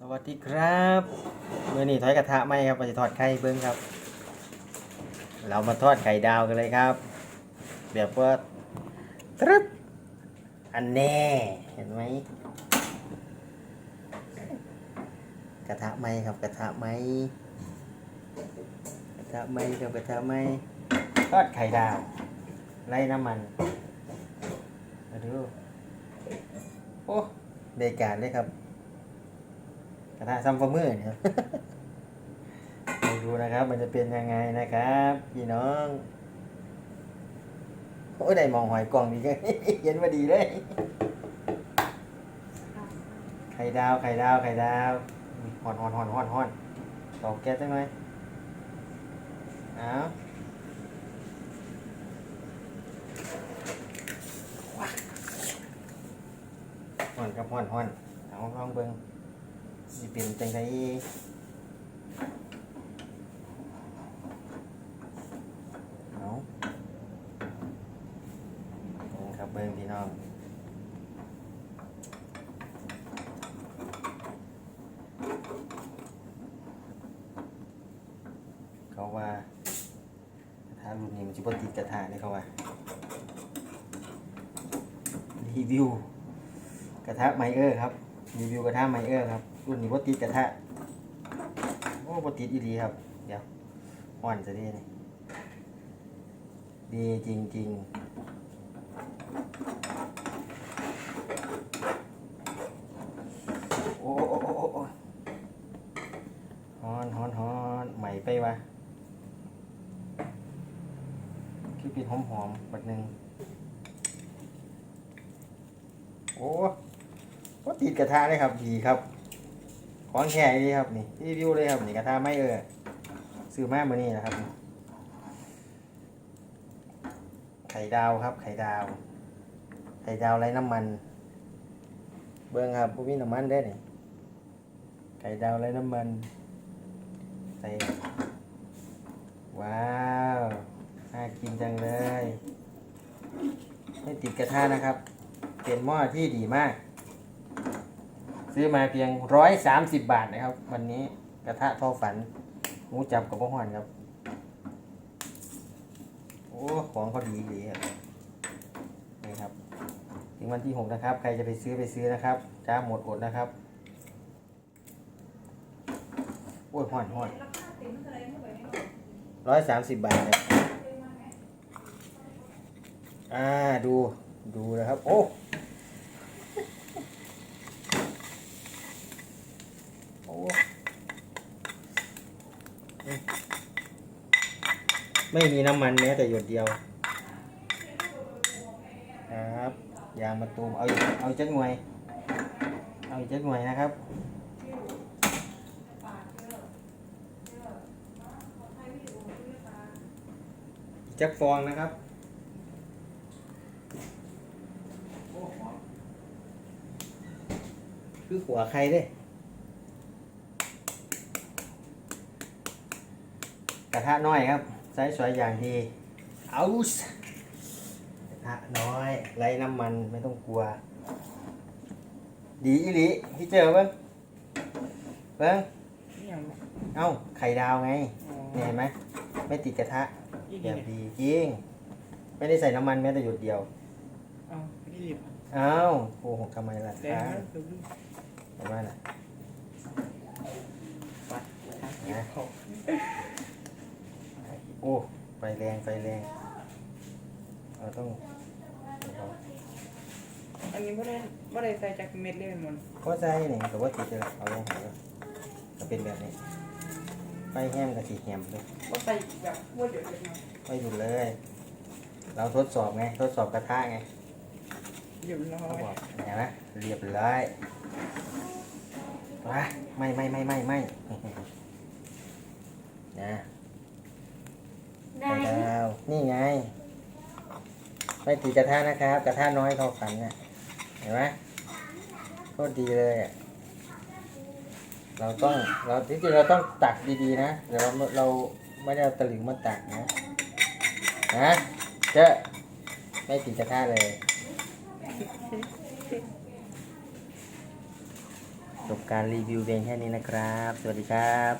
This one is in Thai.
สวัสดีครับมื่อนี้ทอดกระทะไหมครับเราจะทอดไข่เบิ้งครับ เรามาทอดไข่ดาวกันเลยครับ แบบว่าตรึบอันแน่เห็นไหมกระทะไหมครับกระทะไหมกระทะไหมครับกระทะไหมทอดไข่ดาวไล่น้ำมันมาดูโอ้ได้การเลยครับ กระทะซัมฟอร์เมอร์เนี่ยไปดูนะครับ มันจะเป็นยังไงนะครับพี่น้อง โอ้ยได้มองหอยกล่องดีกันเย็นมาดีเลยไข่ดาวไข่ดาวไข่ดาวอุ๊ยฮอนฮอนฮอนฮอนฮอนตอกแก๊สได้ไหมเอาฮอนครับฮอนฮอนเอาลองเบิ่ง สิเป็นจังไดเอาเบิ่งครับเบิ่งพี่น้องเขาว่ากระทะรุ่นนี้มันจะบ่ติดกระทะนี่เขาว่ารีวิวกระทะไมเออร์ครับ รีวิวกระทะไมเออร์ครับรุ่นนี้ว่าติดกระทะโอ้บ่ติดอีดีครับ เดี๋ยวอ่อนจะดีนี่ดีจริงๆโอ้โอ้โอ้โอ้โอ้ฮอนฮอนฮอนใหม่ไปวะคือปิดหอมหอมๆบัดหนึ่งโอ้ ว่าติดกระทะเลยครับดีครับของแข็งดีครับนี่รีวิวเลยครับนี่กระทะไม่เออซื้อมาเมื่อนี้นะครับ ไข่ดาวครับ ไข่ดาว ไข่ดาวไร้น้ำมัน เบิ้งครับพวกมีน้ำมันได้นี่ไข่ดาวไร้น้ำมันใส่ว้าวน่ากินจังเลย ไม่ติดกระทะนะครับ เป็นหม้อที่ดีมาก ซื้อมาเพียงร้อยสามสิบบาทนะครับ วันนี้กระทะทอฝันหมูจับกับพ่อหอนครับ โอ้ของเขาดีดีครับนี่ครับถึงวันที่หกนะครับ ใครจะไปซื้อไปซื้อนะครับจ้าหมดอดนะครับ โอ้ยหอนหอนร้อยสามสิบบาทเลยอ่าดูดูนะครับ โอ้ โอ้ไม่มีน้ำมันแม้แต่หยดเดียว ครับยางมาตูมเอาเอาจักหน่วย เอาจักหน่วยนะครับจักฟองนะครับโอ้อมคือหัวใครเด้ ระทะน้อยครับไซส์สวยอย่างดีเอาส์กระทะน้อยไร้น้ำมันไม่ต้องกลัว ดีอีหลีที่เจอเบิ้งเบิ้งนี่ยังเอ้าไข่ดาวไงอ๋อเนี่ยเห็นไหมไม่ติดกระทะอีกแบเนี่ยบดีจริงไม่ได้ใส่น้ำมันแม้แต่หยดเดียวเอาไม่ได้หยิบเอ้าโกหกทำไมล่ะแต่คะนะดูดูทำไมล่ะ โอ้ไฟแรงไฟแรงเราต้องอันนี้ไม่ได้ไม่ได้ใส่จากเม็ดเลยมันก็ใส่นี่แต่ว่าติดจะเอาลงหัวแล้วจะเป็นแบบนี้ไฟแห้มกับสีแหมเลยก็ใส่แบบว่าเดี๋ยวจะมาไม่หยุดเลย เราทดสอบไงทดสอบกระทะไงหยิบแล้วเขาบอกเห็นไหมเรียบร้อยว้าไม่ไม่ไม่ไม่ไม่นะได้ไข่ดาว นี่ไง ไม่ตีกระทะนะครับ กระทะน้อยเขาฝันน่ะเห็นไหมโคตรดีเลยอะเราต้องเราจริงๆเราต้องตักดีๆนะเดี๋ยวเราเราไม่ได้เอาตะหลิวมาตักนะนะเจ้าไม่ตีกระทะเลยจบการรีวิวเพียงแค่นี้นะครับ สวัสดีครับ